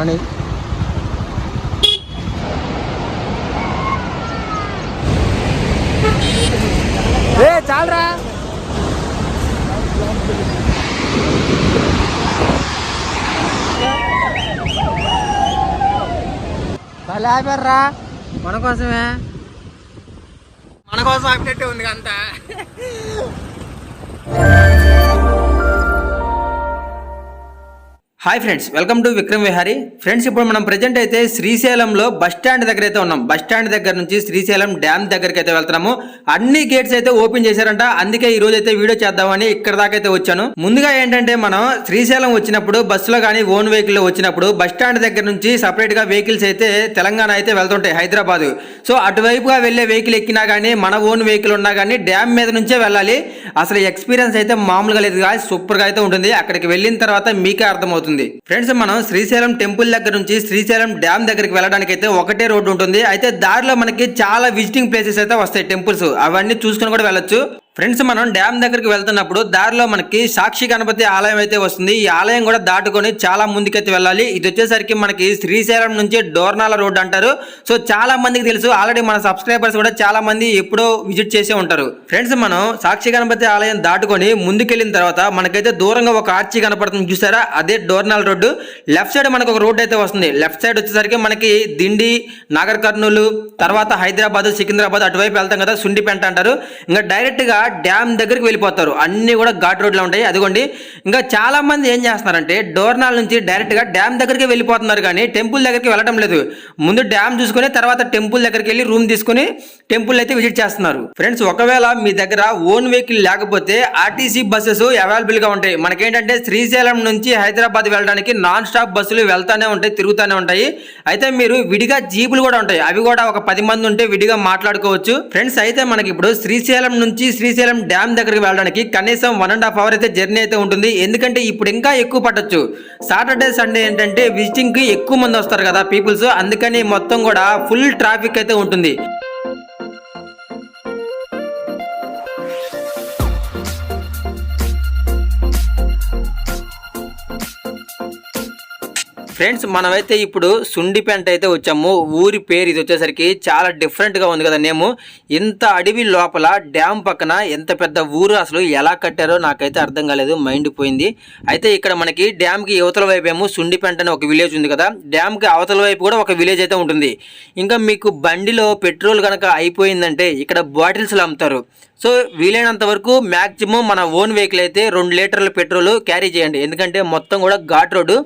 అని ఏ చాలరా. భలే మన కోసమే. మన కోసం ఆపినట్టే ఉంది అంతా. Hi friends welcome to Vikram Vihari friends ఇప్పుడు మనం ప్రజెంట్ అయితే శ్రీశైలంలో బస్ స్టాండ్ దగ్గర అయితే ఉన్నాం. బస్ స్టాండ్ దగ్గర నుంచి శ్రీశైలం డ్యామ్ దగ్గరికి అయితే వెళ్తున్నాము. అన్ని గేట్స్ అయితే ఓపెన్ చేశారంట. అందుకే ఈ రోజు అయితే వీడియో చేద్దామని ఇక్కడ దాకా అయితే వచ్చాను. ముందుగా ఏంటంటే మనం శ్రీశైలం వచ్చినప్పుడు బస్సులో కానీ ఓన్ వెహికల్లో వచ్చినప్పుడు బస్ స్టాండ్ దగ్గర నుంచి సపరేట్గా వెహికల్స్ అయితే తెలంగాణ అయితే వెళ్తుంటాయి హైదరాబాద్. సో అటువైపుగా వెళ్ళే వెహికల్ ఎక్కినా కానీ మన ఓన్ వెహికల్ ఉన్నా కానీ డ్యామ్ మీద నుంచే వెళ్ళాలి. అసలు ఎక్స్పీరియన్స్ అయితే మామూలుగా లేదు కానీ సూపర్గా అయితే ఉంటుంది. అక్కడికి వెళ్ళిన తర్వాత మీకే అర్థమవుతుంది. ఫ్రెండ్స్ మనం శ్రీశైలం టెంపుల్ దగ్గర నుంచి శ్రీశైలం డ్యామ్ దగ్గరికి వెళ్ళడానికి అయితే ఒకటే రోడ్డు ఉంటుంది. అయితే దారిలో మనకి చాలా విజిటింగ్ ప్లేసెస్ అయితే వస్తాయి టెంపుల్స్. అవన్నీ చూసుకొని కూడా వెళ్ళొచ్చు. ఫ్రెండ్స్ మనం డ్యామ్ దగ్గరికి వెళ్తున్నప్పుడు దారిలో మనకి సాక్షి గణపతి ఆలయం అయితే వస్తుంది. ఈ ఆలయం కూడా దాటుకొని చాలా ముందుకైతే వెళ్ళాలి. ఇది వచ్చేసరికి మనకి శ్రీశైలం నుంచి డోర్నాల రోడ్ అంటారు. సో చాలా మందికి తెలుసు. ఆల్రెడీ మన సబ్స్క్రైబర్స్ కూడా చాలా మంది ఎప్పుడో విజిట్ చేసే ఉంటారు. ఫ్రెండ్స్ మనం సాక్షి గణపతి ఆలయం దాటుకొని ముందుకెళ్ళిన తర్వాత మనకైతే దూరంగా ఒక ఆర్చి కనపడుతుంది. చూసారా? అదే డోర్నాల రోడ్డు. లెఫ్ట్ సైడ్ మనకు ఒక రోడ్ అయితే వస్తుంది. లెఫ్ట్ సైడ్ వచ్చేసరికి మనకి దిండి నాగర్ కర్నూలు తర్వాత హైదరాబాద్ సికింద్రాబాద్ అటువైపు వెళ్తాం కదా సుండిపెంట అంటారు. ఇంకా డైరెక్ట్గా డ్యామ్ దగ్గరికి వెళ్ళిపోతారు. అన్ని కూడా ఘాట్ రోడ్లు ఉంటాయి. అదిగోండి ఇంకా చాలా మంది ఏం చేస్తున్నారంటే డోర్నాల్ నుంచి డైరెక్ట్గా డ్యామ్ దగ్గరికి వెళ్ళిపోతున్నారు కానీ టెంపుల్ దగ్గరికి వెళ్ళడం లేదు. ముందు డ్యామ్ చూసుకుని తర్వాత టెంపుల్ దగ్గరికి వెళ్ళి రూమ్ తీసుకొని టెంపుల్ అయితే విజిట్ చేస్తున్నారు. ఫ్రెండ్స్ ఒకవేళ మీ దగ్గర ఓన్ వెహికల్ లేకపోతే ఆర్టీసీ బస్సెస్ అవైలబుల్గా ఉంటాయి. మనకేంటంటే శ్రీశైలం నుంచి హైదరాబాద్ వెళ్ళడానికి నాన్ స్టాప్ బస్సులు వెళ్తానే ఉంటాయి తిరుగుతూనే ఉంటాయి. అయితే మీరు విడిగా జీపులు కూడా ఉంటాయి. అవి కూడా ఒక పది మంది ఉంటే విడిగా మాట్లాడుకోవచ్చు. ఫ్రెండ్స్ అయితే మనకి ఇప్పుడు శ్రీశైలం నుంచి శ్రీశైలం డ్యామ్ దగ్గరికి వెళ్ళడానికి కనీసం వన్ అండ్ హాఫ్ అవర్ అయితే జర్నీ అయితే ఉంటుంది. ఎందుకంటే ఇప్పుడు ఇంకా ఎక్కువ పట్టచ్చు. సాటర్డే సండే ఏంటంటే విజిటింగ్కి ఎక్కువ మంది వస్తారు కదా పీపుల్స్ అందుకని మొత్తం కూడా ఫుల్ ట్రాఫిక్ అయితే ఉంటుంది. ఫ్రెండ్స్ మనమైతే ఇప్పుడు సుండిపెంట అయితే వచ్చాము. ఊరి పేరు ఇది వచ్చేసరికి చాలా డిఫరెంట్గా ఉంది కదా నేము. ఇంత అడవి లోపల డ్యామ్ పక్కన ఎంత పెద్ద ఊరు అసలు ఎలా కట్టారో నాకైతే అర్థం కాలేదు మైండ్ పోయింది. అయితే ఇక్కడ మనకి డ్యామ్కి యువతల వైపు ఏమో సుండిపెంట అని ఒక విలేజ్ ఉంది కదా. డ్యామ్కి అవతల వైపు కూడా ఒక విలేజ్ అయితే ఉంటుంది. ఇంకా మీకు బండిలో పెట్రోల్ కనుక అయిపోయిందంటే ఇక్కడ బాటిల్స్లో అమ్ముతారు. సో వీలైనంత వరకు మ్యాక్సిమం మన ఓన్ వెహికల్ అయితే రెండు లీటర్ల పెట్రోల్ క్యారీ చేయండి. ఎందుకంటే మొత్తం కూడా ఘాట్ రోడ్డు.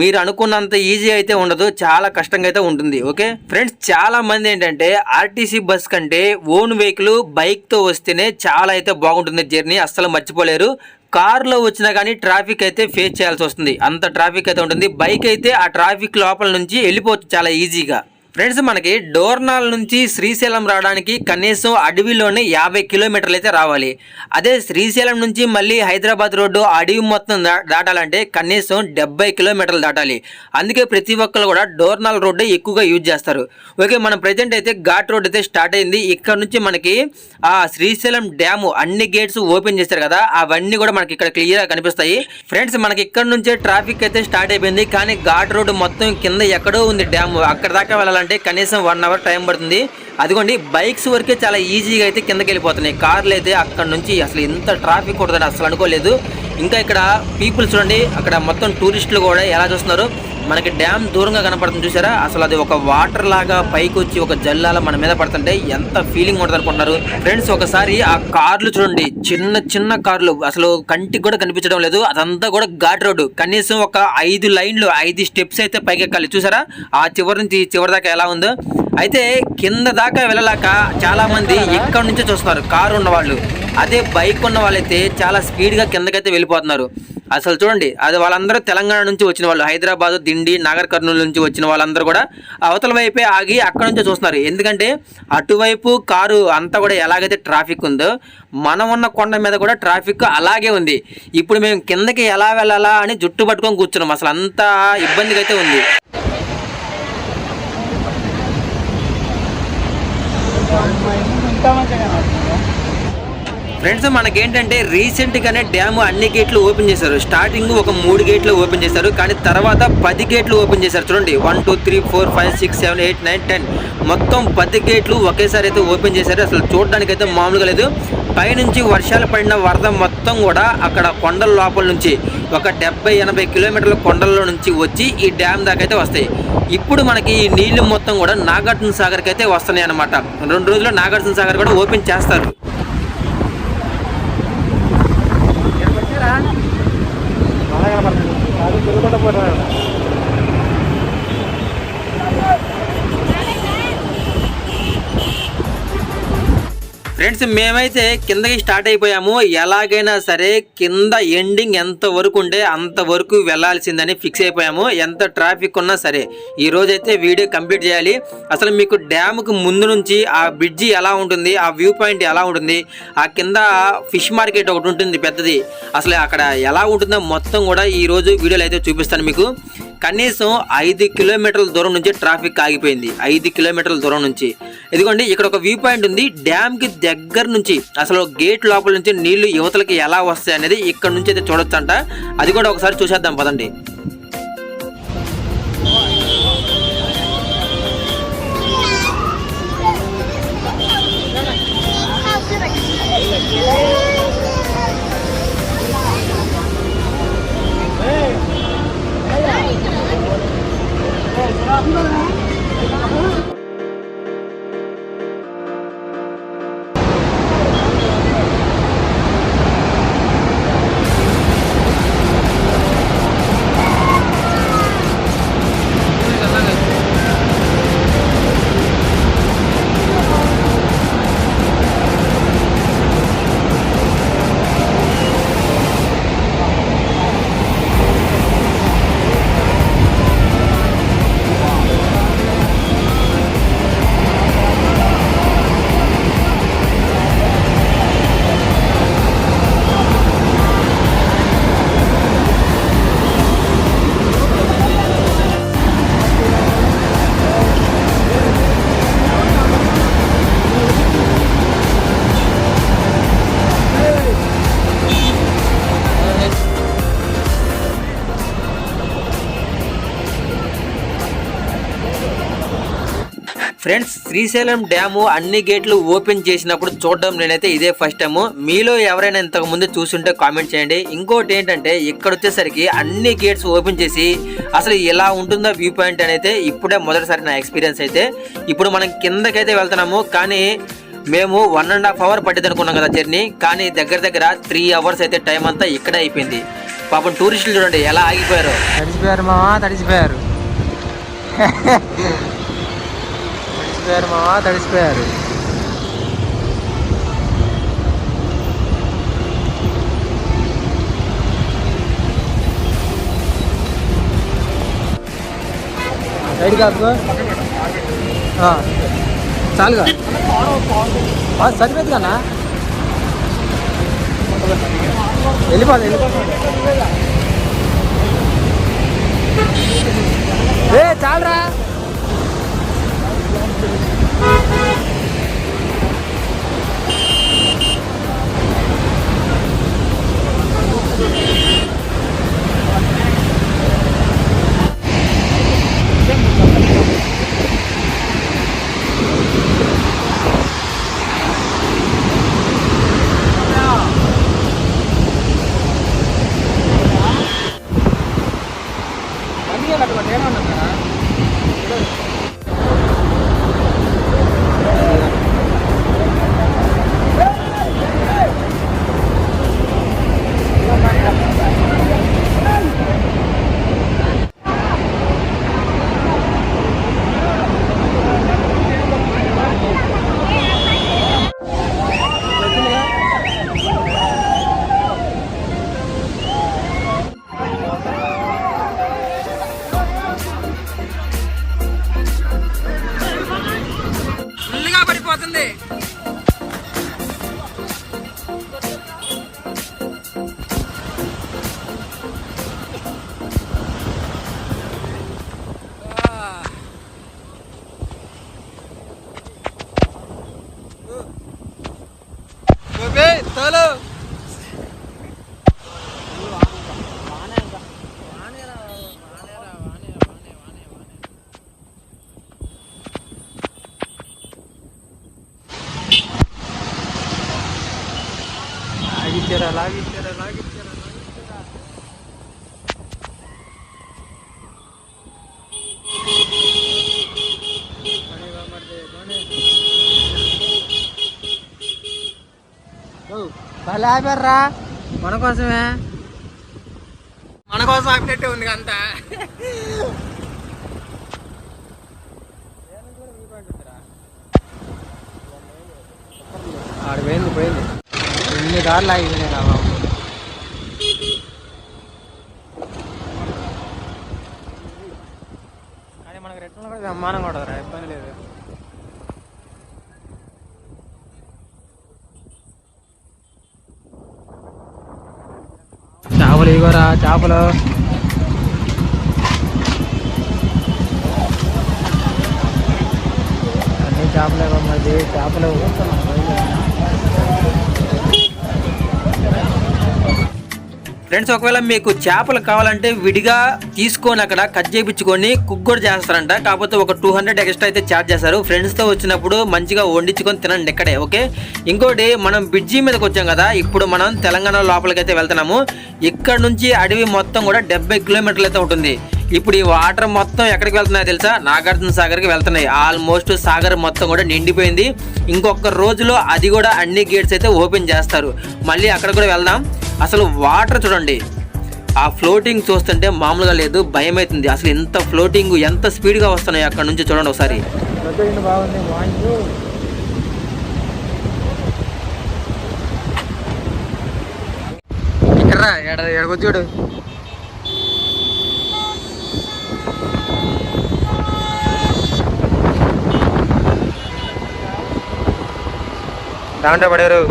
మీరు అనుకున్నంత ఈజీ అయితే ఉండదు. చాలా కష్టంగా అయితే ఉంటుంది. ఓకే? ఫ్రెండ్స్ చాలా మంది ఏంటంటే ఆర్టీసీ బస్ కంటే ఓన్ వెహికల్ బైక్తో వస్తేనే చాలా అయితే బాగుంటుంది జర్నీ. అస్సలు మర్చిపోలేరు. కార్లో వచ్చినా కానీ ట్రాఫిక్ అయితే ఫేస్ చేయాల్సి వస్తుంది. అంత ట్రాఫిక్ అయితే ఉంటుంది. బైక్ అయితే ఆ ట్రాఫిక్ లోపల నుంచి వెళ్ళిపోవచ్చు చాలా ఈజీగా. ఫ్రెండ్స్ మనకి డోర్నాల్ నుంచి శ్రీశైలం రావడానికి కనీసం అడవిలోనే యాభై కిలోమీటర్లు అయితే రావాలి. అదే శ్రీశైలం నుంచి మళ్ళీ హైదరాబాద్ రోడ్డు అడవి మొత్తం దాటాలంటే కనీసం డెబ్బై కిలోమీటర్లు దాటాలి. అందుకే ప్రతి ఒక్కరు కూడా డోర్నాల్ రోడ్డు ఎక్కువగా యూజ్ చేస్తారు. ఓకే మనం ప్రజెంట్ అయితే ఘాట్ రోడ్ అయితే స్టార్ట్ అయింది. ఇక్కడ నుంచి మనకి ఆ శ్రీశైలం డ్యాము అన్ని గేట్స్ ఓపెన్ చేశారు కదా అవన్నీ కూడా మనకి ఇక్కడ క్లియర్గా కనిపిస్తాయి. ఫ్రెండ్స్ మనకి ఇక్కడ నుంచే ట్రాఫిక్ అయితే స్టార్ట్ అయిపోయింది. కానీ ఘాట్ రోడ్ మొత్తం కింద ఎక్కడో ఉంది డ్యాము. అక్కడ దాకా వెళ్ళాలి అంటే కనీసం వన్ అవర్ టైం పడుతుంది. అదిగోండి బైక్స్ వరకే చాలా ఈజీగా అయితే కిందకి వెళ్ళిపోతున్నాయి కార్లు అయితే అక్కడ నుంచి అసలు ఇంత ట్రాఫిక్ ఉంటుందని అసలు అనుకోలేదు. ఇంకా ఇక్కడ పీపుల్ చూడండి అక్కడ మొత్తం టూరిస్టులు కూడా ఎలా చూస్తున్నారు? మనకి డ్యామ్ దూరంగా కనపడుతుంది చూసారా? అసలు అది ఒక వాటర్ లాగా పైకి వచ్చి ఒక జల్లాల మన మీద పడుతుంటే ఎంత ఫీలింగ్ ఉంటుంది అనుకుంటున్నారు. ఫ్రెండ్స్ ఒకసారి ఆ కార్లు చూడండి. చిన్న చిన్న కార్లు. అసలు కంటికి కూడా కనిపించడం లేదు. అదంతా కూడా ఘాట్ రోడ్డు. కనీసం ఒక ఐదు లైన్లు ఐదు స్టెప్స్ అయితే పైకి ఎక్కాలి చూసారా? ఆ చివరి నుంచి చివరి దాకా ఎలా ఉందో. అయితే కింద దాకా వెళ్ళలేక చాలా మంది ఎక్కడి నుంచో చూస్తున్నారు. కారు ఉన్న వాళ్ళు అదే బైక్ ఉన్న వాళ్ళైతే చాలా స్పీడ్గా కిందకైతే వెళ్ళిపోతున్నారు. అసలు చూడండి అది వాళ్ళందరూ తెలంగాణ నుంచి వచ్చిన వాళ్ళు హైదరాబాద్ దిండి నాగర్ కర్నూలు నుంచి వచ్చిన వాళ్ళందరూ కూడా అవతల వైపే ఆగి అక్కడ నుంచే చూస్తున్నారు. ఎందుకంటే అటువైపు కారు అంతా కూడా ఎలాగైతే ట్రాఫిక్ ఉందో మనం ఉన్న కొండ మీద కూడా ట్రాఫిక్ అలాగే ఉంది. ఇప్పుడు మేము కిందకి ఎలా వెళ్ళాలా అని జుట్టు పట్టుకొని కూర్చున్నాం. అసలు అంత ఇబ్బందిగా అయితే ఉంది. ఫ్రెండ్స్ మనకేంటంటే రీసెంట్గానే డ్యామ్ అన్ని గేట్లు ఓపెన్ చేశారు. స్టార్టింగ్ ఒక మూడు గేట్లు ఓపెన్ చేశారు కానీ తర్వాత పది గేట్లు ఓపెన్ చేశారు. చూడండి one two three four five six seven eight nine ten. మొత్తం పది గేట్లు ఒకేసారి అయితే ఓపెన్ చేశారు. అసలు చూడడానికి అయితే మామూలుగా లేదు. పైనుంచి వర్షాలు పడిన వరద మొత్తం కూడా అక్కడ కొండల లోపల నుంచి ఒక డెబ్బై ఎనభై కిలోమీటర్ల కొండల్లో నుంచి వచ్చి ఈ డ్యామ్ దాకా అయితే వస్తాయి. ఇప్పుడు మనకి ఈ నీళ్ళు మొత్తం కూడా నాగార్జున సాగర్కి అయితే వస్తున్నాయి అనమాట రెండు రోజుల్లో నాగార్జున సాగర్ కూడా ఓపెన్ చేస్తారు. what I ఫ్రెండ్స్ మేమైతే కిందకి స్టార్ట్ అయిపోయాము. ఎలాగైనా సరే కింద ఎండింగ్ ఎంత వరకు ఉంటే అంత వరకు వెళ్ళాల్సిందని ఫిక్స్ అయిపోయాము. ఎంత ట్రాఫిక్ ఉన్నా సరే. ఈ రోజైతే వీడియో కంప్లీట్ చేయాలి. అసలు మీకు డ్యామ్కు ముందు నుంచి ఆ బ్రిడ్జి ఎలా ఉంటుంది ఆ వ్యూ పాయింట్ ఎలా ఉంటుంది ఆ కింద ఫిష్ మార్కెట్ ఒకటి ఉంటుంది పెద్దది. అసలు అక్కడ ఎలా ఉంటుందో మొత్తం కూడా ఈ రోజు వీడియోలో అయితే చూపిస్తాను మీకు. కనీసం ఐదు కిలోమీటర్ల దూరం నుంచి ట్రాఫిక్ ఆగిపోయింది. ఐదు కిలోమీటర్ల దూరం నుంచి. ఇదిగోండి ఇక్కడ ఒక వ్యూ పాయింట్ ఉంది. డ్యామ్కి దగ్గర నుంచి అసలు గేట్ లోపల నుంచి నీళ్ళు యువతలకి ఎలా వస్తాయి అనేది ఇక్కడ నుంచి అయితే చూడొచ్చు అంట అది కూడా ఒకసారి చూసేద్దాం పదండి. 아, ఫ్రెండ్స్ శ్రీశైలం డ్యాము అన్ని గేట్లు ఓపెన్ చేసినప్పుడు చూడడం నేనైతే ఇదే ఫస్ట్ టైం మీలో ఎవరైనా ఇంతకు ముందు చూసుంటే కామెంట్ చేయండి. ఇంకోటి ఏంటంటే ఇక్కడ వచ్చేసరికి అన్ని గేట్స్ ఓపెన్ చేసి అసలు ఎలా ఉంటుందో వ్యూ పాయింట్ అనేది ఇప్పుడే మొదటిసారి నా ఎక్స్పీరియన్స్ అయితే. ఇప్పుడు మనం కిందకైతే వెళ్తున్నాము కానీ మేము వన్ అండ్ హాఫ్ అవర్ పట్టింది అనుకున్నాం కదా జర్నీ. కానీ దగ్గర దగ్గర త్రీ అవర్స్ అయితే టైం అంతా ఇక్కడే అయిపోయింది. పాపం టూరిస్టులు చూడండి ఎలా ఆగిపోయారు. తడిసిపోయారు మావా తడిసిపోయారు. తడిసిపోయారు మావా తడిసిపోయారు. సైడ్ కాదు చాలుగా ఆ, సరిపోదు కన్నా వెళ్ళిపోదు వెళ్ళిపోదు ఏ చాలరా. పడిపోతుంది. లాగించారా లాగించారా లాగిచ్చారా లాగిచ్చారా భలే ఆపారా మన కోసమే? మన కోసం ఆపినట్టే ఉంది అంతా. ఆడ పోయింది పోయింది. ఎన్ని కార్లు ఆగిపోయినాయి రా బాబు. కానీ మనకు రిటర్న్ కూడా రా ఇబ్బంది లేదు. చేపలు ఇగోరా చేపలు. అన్ని చేపలే మరి చేపలు ఫ్రెండ్స్ ఒకవేళ మీకు చేపలు కావాలంటే విడిగా తీసుకొని అక్కడ కట్ చేయించుకొని కుక్ కూడా చేస్తారంట. కాకపోతే ఒక టూ హండ్రెడ్ ఎక్స్ట్రా అయితే ఛార్జ్ చేస్తారు. ఫ్రెండ్స్తో వచ్చినప్పుడు మంచిగా వండించుకొని తినండి ఇక్కడే ఓకే? ఇంకోటి మనం బ్రిడ్జి మీదకి వచ్చాం కదా ఇప్పుడు మనం తెలంగాణ లోపలికైతే వెళ్తున్నాము. ఇక్కడ నుంచి అడవి మొత్తం కూడా డెబ్బై కిలోమీటర్లు అయితే ఉంటుంది. ఇప్పుడు ఈ వాటర్ మొత్తం ఎక్కడికి వెళ్తున్నాయో తెలుసా? నాగార్జున సాగర్కి వెళ్తున్నాయి. ఆల్మోస్ట్ సాగర్ మొత్తం కూడా నిండిపోయింది. ఇంకొక రోజులో అది కూడా అన్ని గేట్స్ అయితే ఓపెన్ చేస్తారు. మళ్ళీ అక్కడ కూడా వెళ్దాం. అసలు వాటర్ చూడండి. ఆ ఫ్లోటింగ్ చూస్తుంటే మామూలుగా లేదు భయం అవుతుంది అసలు ఎంత ఫ్లోటింగ్ ఎంత స్పీడ్గా వస్తున్నాయి అక్కడ నుంచి చూడండి ఒకసారి. ఇక్కడ ఎడగొచ్చాడు దాంట్లో పడారు.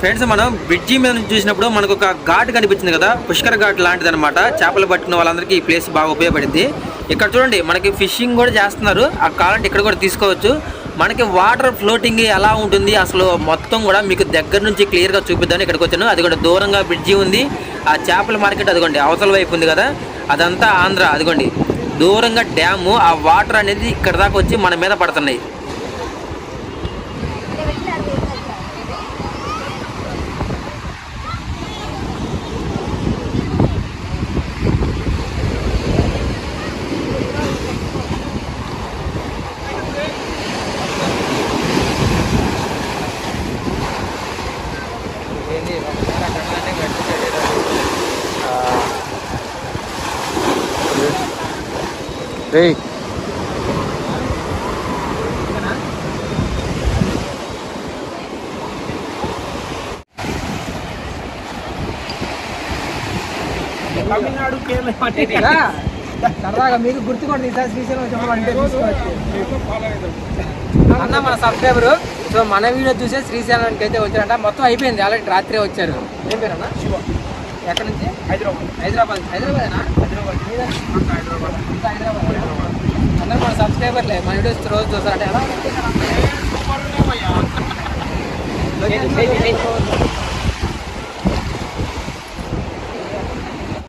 ఫ్రెండ్స్ మనం బ్రిడ్జి మీద నుంచి చూసినప్పుడు మనకు ఒక ఘాట్ కనిపించింది కదా పుష్కర ఘాట్ లాంటిది అనమాట చేపలు పట్టుకున్న వాళ్ళందరికీ ఈ ప్లేస్ బాగా ఉపయోగపడింది. ఇక్కడ చూడండి మనకి ఫిషింగ్ కూడా చేస్తున్నారు. ఆ కాలంటే ఇక్కడ కూడా తీసుకోవచ్చు. మనకి వాటర్ ఫ్లోటింగ్ ఎలా ఉంటుంది? అసలు మొత్తం కూడా మీకు దగ్గర నుంచి క్లియర్గా చూపిద్దాను ఇక్కడికి వచ్చాను. అది కూడా దూరంగా బ్రిడ్జి ఉంది. ఆ చేపల మార్కెట్ అదిగోండి అవతల వైపు ఉంది కదా. అదంతా ఆంధ్ర అదిగోండి. దూరంగా డ్యాము ఆ వాటర్ అనేది ఇక్కడ దాకా వచ్చి మన మీద పడుతున్నాయి. రేయ్ సరదాగా మీకు గుర్తుకోండి ఈసారి శ్రీశైలం వచ్చినప్పుడు. అన్న మన సబ్స్క్రైబర్ సో మన వీడియో చూసే శ్రీశైలానికి అయితే వచ్చారంట. మొత్తం అయిపోయింది ఆల్రెడీ రాత్రే వచ్చారు. ఏం పేరు అన్న ఎక్కడి నుంచి? హైదరాబాద్. హైదరాబాద్. హైదరాబాదేనా? హైదరాబాద్. హైదరాబాద్. హైదరాబాద్. అందరూ మన సబ్స్క్రైబర్లే. మన వీడియోస్ రోజు చూస్తారంటే ఎలా?